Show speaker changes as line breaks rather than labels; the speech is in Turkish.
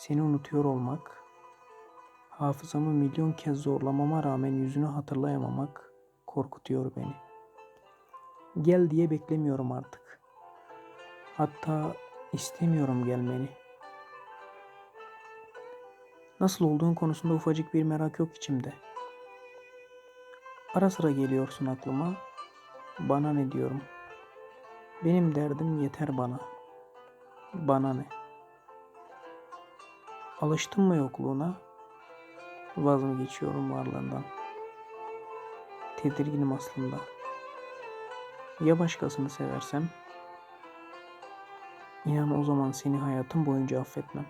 Seni unutuyor olmak, hafızamı milyon kez zorlamama rağmen yüzünü hatırlayamamak korkutuyor beni. Gel diye beklemiyorum artık. Hatta istemiyorum gelmeni. Nasıl olduğun konusunda ufacık bir merak yok içimde. Ara sıra geliyorsun aklıma. Bana ne diyorum? Benim derdim yeter bana. Bana ne? Alıştım mı yokluğuna? Vaz mı geçiyorum varlığından? Tedirginim aslında. Ya başkasını seversem? İnan o zaman seni hayatım boyunca affetmem.